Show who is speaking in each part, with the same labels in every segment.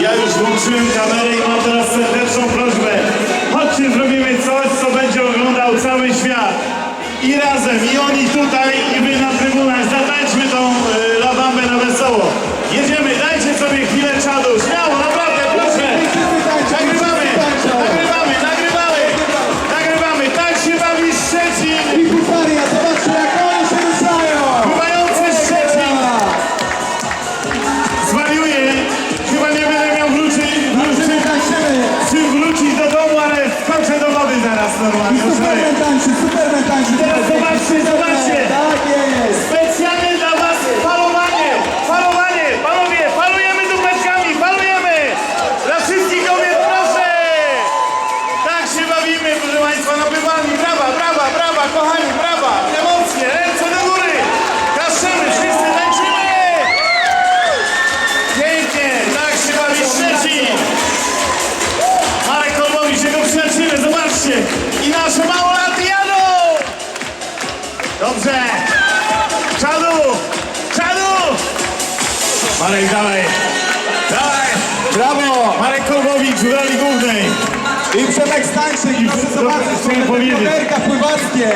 Speaker 1: Ja już włączyłem kamerę i mam teraz serdeczną prośbę. Chodźcie, zrobimy coś, co będzie oglądał cały świat. I razem, i oni tutaj, i wy na zaraz normalnie.
Speaker 2: Superman tańczy, Superman tańczy!
Speaker 1: Teraz zobaczcie, zobaczcie. Marek, dawaj. Dawaj.
Speaker 2: Brawo!
Speaker 1: Marek Kolbowicz w roli głównej.
Speaker 2: I Przemek Stańczyk,
Speaker 1: I
Speaker 2: proszę zobaczyć? Koderka pływackie!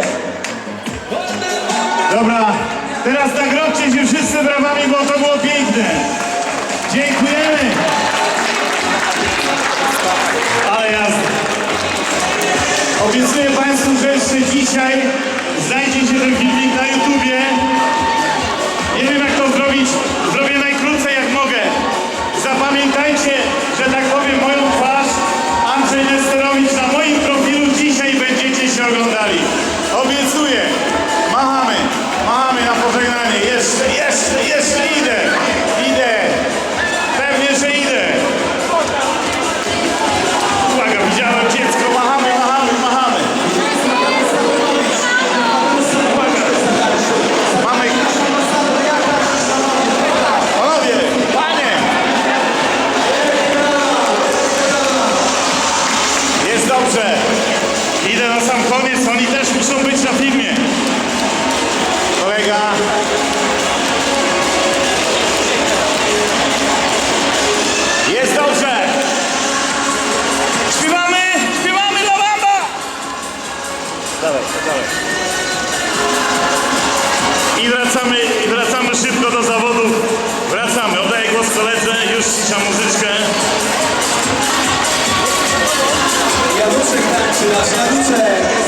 Speaker 1: Dobra, teraz nagrodźcie się wszyscy brawami, bo to było piękne. Dziękujemy. Ale jasne. Obiecuję Państwu, że jeszcze dzisiaj znajdzie się ten filmik na YouTubie. Zapamiętajcie, że tak powiem moją dobrze. Idę na sam koniec, oni też muszą być na filmie. Kolega. Jest dobrze. Śpiewamy, śpiewamy dla Bamba. Dawaj, dawaj. Przyjaźnia Liczek.